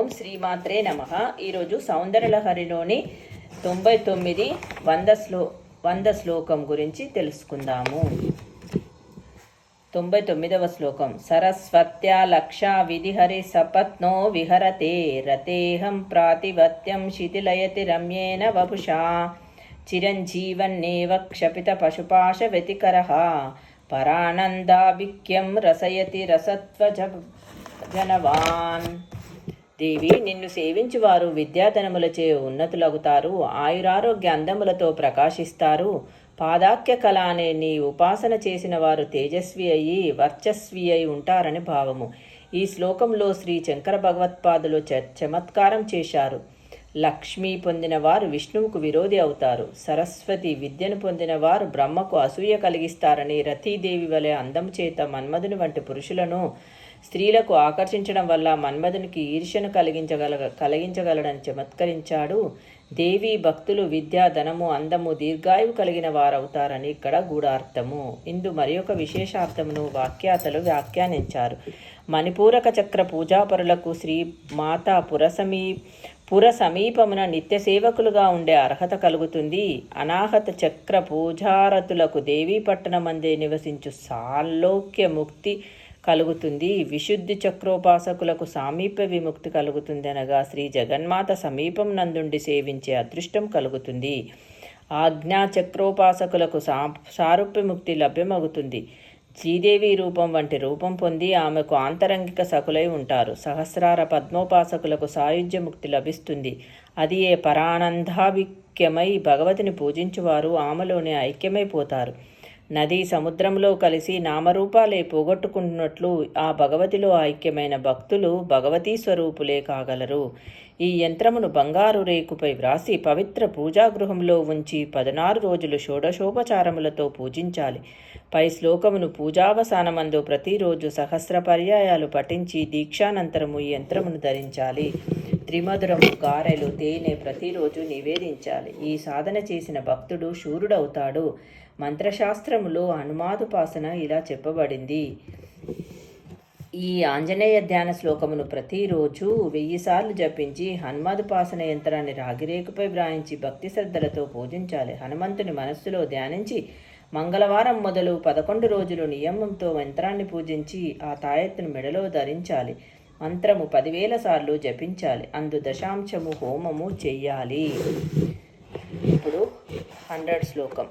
ఓం శ్రీమాత్రే నమ. ఈరోజు సౌందర్యలహరిలోని తొంభై తొమ్మిది వంద శ్లో వంద శ్లోకం గురించి తెలుసుకుందాము. తొంభై తొమ్మిదవ శ్లోకం. సరస్వత్యా లక్షా విధిహరి సపత్నో విహరతే రతేహం ప్రాతివత్యం శిథిలయతి రమ్యేన వపుషా. చిరంజీవన్నేవ క్షపిత పశుపాశ వ్యతికర. పరానందాభిక్యం రసయతి రసత్వ జనవాన్. దేవి నిన్ను సేవించువారు విద్యాధనములచే ఉన్నతులగుతారు. ఆయురారోగ్య అందములతో ప్రకాశిస్తారు. పాదాక్య కళ అనే నీ ఉపాసన చేసిన వారు తేజస్వి అయి వర్చస్వి అయి ఉంటారని భావము. ఈ శ్లోకంలో శ్రీ శంకర భగవత్పాదులు చ చమత్కారం చేశారు. లక్ష్మి పొందిన వారు విష్ణువుకు విరోధి అవుతారు. సరస్వతి విద్యను పొందిన వారు బ్రహ్మకు అసూయ కలిగిస్తారని రతీదేవి వలె అందము చేత మన్మధుని వంటి పురుషులను స్త్రీలకు ఆకర్షించడం వల్ల మన్మధునికి ఈర్ష్యను కలిగించగల కలిగించగలడని చమత్కరించాడు. దేవి భక్తులు విద్య ధనము అందము దీర్ఘాయువు కలిగిన వారవుతారని ఇక్కడ గూఢార్థము. ఇందు మరి ఒక విశేషార్థమును వాక్యాతలు వ్యాఖ్యానించారు. మణిపూరక చక్ర పూజాపరులకు శ్రీ మాతా పురసమీ పుర సమీపమున నిత్య సేవకులుగా ఉండే అర్హత కలుగుతుంది. అనాహత చక్ర పూజారతులకు దేవీపట్టణమందే నివసించు సాలోక్య ముక్తి కలుగుతుంది. విశుద్ధి చక్రోపాసకులకు సామీప్య విముక్తి కలుగుతుంది అనగా శ్రీ జగన్మాత సమీపం నందుండి సేవించే అదృష్టం కలుగుతుంది. ఆజ్ఞా చక్రోపాసకులకు సా సారూప్య ముక్తి లభ్యమవుతుంది శ్రీదేవి రూపం వంటి రూపం పొంది ఆమెకు ఆంతరంగిక సకులై ఉంటారు. సహస్రార పద్మోపాసకులకు సాయుధ్య ముక్తి లభిస్తుంది. అది ఏ పరానందాభిక్యమై భగవతిని పూజించువారు ఆమెలోనే ఐక్యమైపోతారు. నది సముద్రంలో కలిసి నామరూపాలే పోగొట్టుకుంటున్నట్లు ఆ భగవతిలో ఐక్యమైన భక్తులు భగవతీ స్వరూపులే కాగలరు. ఈ యంత్రమును బంగారు రేకుపై వ్రాసి పవిత్ర పూజాగృహంలో ఉంచి పదనారు రోజులు షోడశోపచారములతో పూజించాలి. పై శ్లోకమును పూజావసానమందు ప్రతిరోజు సహస్ర పర్యాయాలు పఠించి దీక్షానంతరము ఈ యంత్రమును ధరించాలి. త్రిమధురము గారెలు తేనె ప్రతిరోజు నివేదించాలి. ఈ సాధన చేసిన భక్తుడు శూరుడవుతాడు. మంత్రశాస్త్రములో హనుమాదుపాసన ఇలా చెప్పబడింది. ఈ ఆంజనేయ ధ్యాన శ్లోకమును ప్రతిరోజు వెయ్యి సార్లు జపించి హనుమాదుపాసన యంత్రాన్ని రాగిరేకుపై వ్రాయించి భక్తి శ్రద్ధలతో పూజించాలి. హనుమంతుని మనస్సులో ధ్యానించి మంగళవారం మొదలు పదకొండు రోజులు నియమంతో యంత్రాన్ని పూజించి ఆ తాయెత్తును మెడలో ధరించాలి. మంత్రము పదివేల సార్లు జపించాలి. అందు దశాంశము హోమము చెయ్యాలి. ఇప్పుడు హండ్రెడ్ శ్లోకం.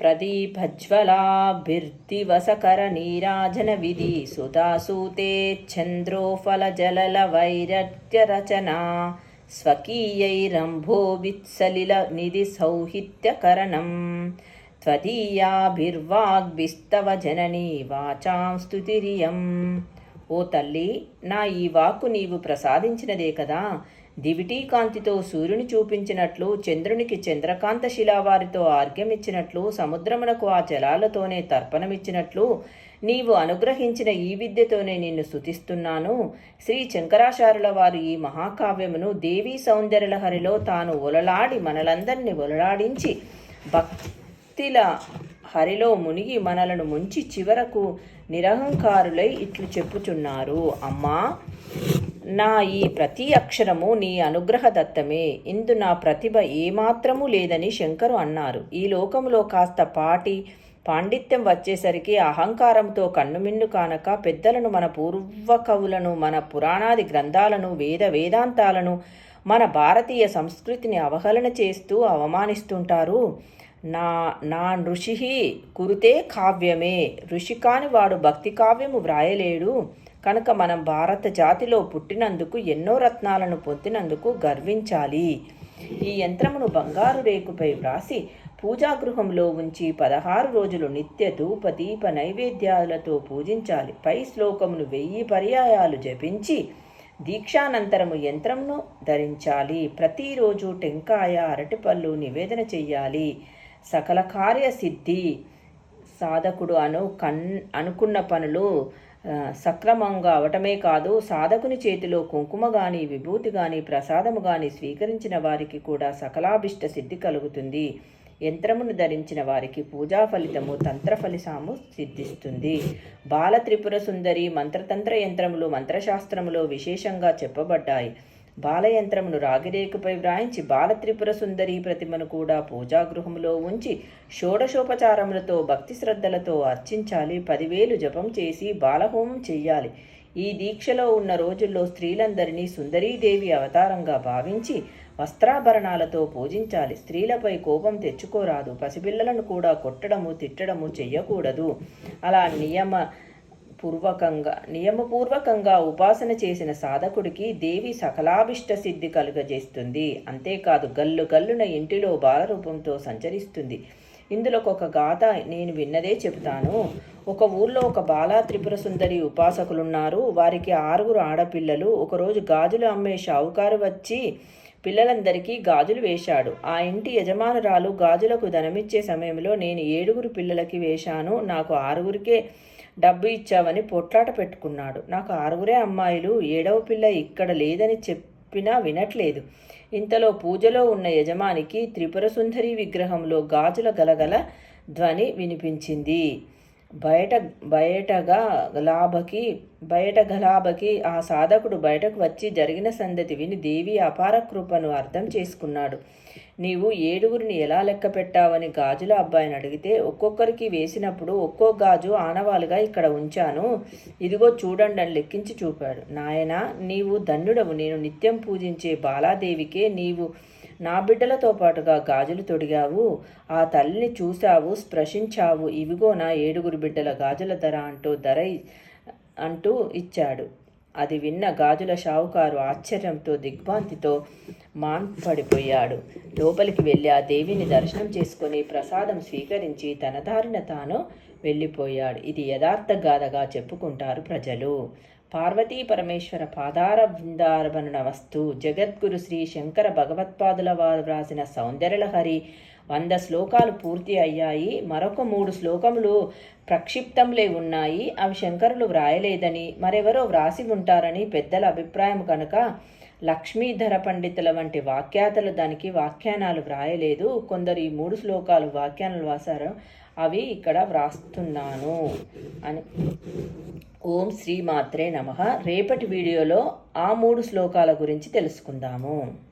ప్రదీపజ్వలాభిర్దివసకర నీరాజన విధి సుధాసూతే చంద్రోఫలజలల వైరత్యరచనా స్వకీయైరంభోవిత్సలిల నిధి సౌహిత్యకరణం. త్వదీయాభిర్వాగ్భిస్తవ జననీ వాచాం స్తుతిరియం. ఓ తల్లి నా ఈ వాక్కు నీవు ప్రసాదించినదే కదా. దివిటీ కాంతితో సూర్యుని చూపించినట్లు చంద్రునికి చంద్రకాంత శిలావారితో ఆర్ఘ్యమిచ్చినట్లు సముద్రమునకు ఆ జలాలతోనే తర్పణమిచ్చినట్లు నీవు అనుగ్రహించిన ఈ విద్యతోనే నిన్ను స్తుతిస్తున్నాను. శ్రీ శంకరాచార్యుల వారు ఈ మహాకావ్యమును దేవీ సౌందర్యలహరిలో తాను ఒలలాడి మనలందరినీ ఒలలాడించి భక్తిల హరిలో మునిగి మనలను ముంచి చివరకు నిరహంకారులై ఇట్లు చెప్పుచున్నారు. అమ్మా నా ఈ ప్రతి అక్షరము నీ అనుగ్రహ దత్తమే ఇందు నా ప్రతిభ ఏమాత్రము లేదని శంకరు అన్నారు. ఈ లోకంలో కాస్త పాటి పాండిత్యం వచ్చేసరికి అహంకారంతో కన్నుమిన్ను కానక పెద్దలను మన పూర్వ కవులను మన పురాణాది గ్రంథాలను వేద వేదాంతాలను మన భారతీయ సంస్కృతిని అవహేళన చేస్తూ అవమానిస్తుంటారు. నా నా నృషి కురుతే కావ్యమే. ఋషి కాని వాడు భక్తి కావ్యము వ్రాయలేడు. కనుక మనం భారత జాతిలో పుట్టినందుకు ఎన్నో రత్నాలను పొందినందుకు గర్వించాలి. ఈ యంత్రమును బంగారు రేకుపై వ్రాసి పూజాగృహంలో ఉంచి పదహారు రోజులు నిత్య ధూప దీప నైవేద్యాలతో పూజించాలి. పై శ్లోకమును వెయ్యి పర్యాయాలు జపించి దీక్షానంతరము యంత్రమును ధరించాలి. ప్రతిరోజు టెంకాయ అరటిపళ్ళు నివేదన చెయ్యాలి. సకల కార్య సిద్ధి సాధకుడు అను కన్ అనుకున్న పనులు సక్రమంగా అవటమే కాదు సాధకుని చేతిలో కుంకుమ గాని విభూతి గాని ప్రసాదము గాని స్వీకరించిన వారికి కూడా సకలాభిష్ట సిద్ధి కలుగుతుంది. యంత్రమును ధరించిన వారికి పూజా ఫలితము తంత్ర ఫలితాము సిద్ధిస్తుంది. బాల త్రిపుర సుందరి మంత్రతంత్ర యంత్రములు మంత్రశాస్త్రములో విశేషంగా చెప్పబడ్డాయి. బాలయంత్రమును రాగిరేకుపై వ్రాయించి బాలత్రిపుర సుందరి ప్రతిమను కూడా పూజాగృహములో ఉంచి షోడశోపచారములతో భక్తి శ్రద్ధలతో అర్చించాలి. పదివేలు జపం చేసి బాలహోమం చెయ్యాలి. ఈ దీక్షలో ఉన్న రోజుల్లో స్త్రీలందరినీ సుందరీదేవి అవతారంగా భావించి వస్త్రాభరణాలతో పూజించాలి. స్త్రీలపై కోపం తెచ్చుకోరాదు. పసిపిల్లలను కూడా కొట్టడము తిట్టడము చెయ్యకూడదు. అలా నియమ పూర్వకంగా నియమపూర్వకంగా ఉపాసన చేసిన సాధకుడికి దేవి సకలాభిష్ట సిద్ధి కలుగజేస్తుంది. అంతేకాదు గల్లు గల్లున ఇంటిలో బాలరూపంతో సంచరిస్తుంది. ఇందులో ఒక గాథ నేను విన్నదే చెబుతాను. ఒక ఊర్లో ఒక బాలా త్రిపుర సుందరి ఉపాసకులున్నారు. వారికి ఆరుగురు ఆడపిల్లలు. ఒకరోజు గాజులు అమ్మే షావుకారు వచ్చి పిల్లలందరికీ గాజులు వేశాడు. ఆ ఇంటి యజమానురాలు గాజులకు ధనమిచ్చే సమయంలో నేను ఏడుగురు పిల్లలకి వేశాను. నాకు ఆరుగురికే డబ్బు ఇచ్చావని పొట్లాట పెట్టుకున్నాడు. నాకు ఆరుగురే అమ్మాయిలు ఏడవ పిల్ల ఇక్కడ లేదని చెప్పినా వినట్లేదు. ఇంతలో పూజలో ఉన్న యజమానికి త్రిపుర సుందరి విగ్రహంలో గాజుల గలగల ధ్వని వినిపించింది. బయట బయటగా గలాబకి బయట గలాబకి ఆ సాధకుడు బయటకు వచ్చి జరిగిన సందతి విని దేవి అపార కృపను అర్థం చేసుకున్నాడు. నీవు ఏడుగురిని ఎలా లెక్క పెట్టావని గాజుల అబ్బాయిని అడిగితే ఒక్కొక్కరికి వేసినప్పుడు ఒక్కో గాజు ఆనవాలుగా ఇక్కడ ఉంచాను. ఇదిగో చూడండి అని లెక్కించి చూపాడు. నాయన నీవు ధన్యుడవు. నేను నిత్యం పూజించే బాలాదేవికే నీవు నా బిడ్డలతో పాటుగా గాజులు తొడిగావు ఆ తల్లిని చూశావు స్పృశించావు ఇవిగో నా ఏడుగురు బిడ్డల గాజుల ధర అంటూ ధర అంటూ ఇచ్చాడు. అది విన్న గాజుల షావుకారు ఆశ్చర్యంతో దిగ్భాంతితో మాన్పడిపోయాడు. లోపలికి వెళ్ళి ఆ దేవిని దర్శనం చేసుకుని ప్రసాదం స్వీకరించి తన దారిన తాను వెళ్ళిపోయాడు. ఇది యథార్థ గాథగా చెప్పుకుంటారు ప్రజలు. పార్వతీ పరమేశ్వర పాదార బృందారభణ వస్తు జగద్గురు శ్రీ శంకర భగవత్పాదుల వారు వ్రాసిన సౌందర్యలహరి వంద శ్లోకాలు పూర్తి అయ్యాయి. మరొక మూడు శ్లోకములు ప్రక్షిప్తంలే ఉన్నాయి. అవి శంకరులు వ్రాయలేదని మరెవరో వ్రాసి ఉంటారని పెద్దల అభిప్రాయం కనుక లక్ష్మీధర పండితుల వంటి వాక్యాతలు దానికి వ్యాఖ్యానాలు వ్రాయలేదు. కొందరు ఈ మూడు శ్లోకాలు వ్యాఖ్యానాలు వ్రాసారు అవి ఇక్కడ వ్రాస్తున్నాను అని. ఓం శ్రీ మాత్రే నమ. రేపటి వీడియోలో ఆ మూడు శ్లోకాల గురించి తెలుసుకుందాము.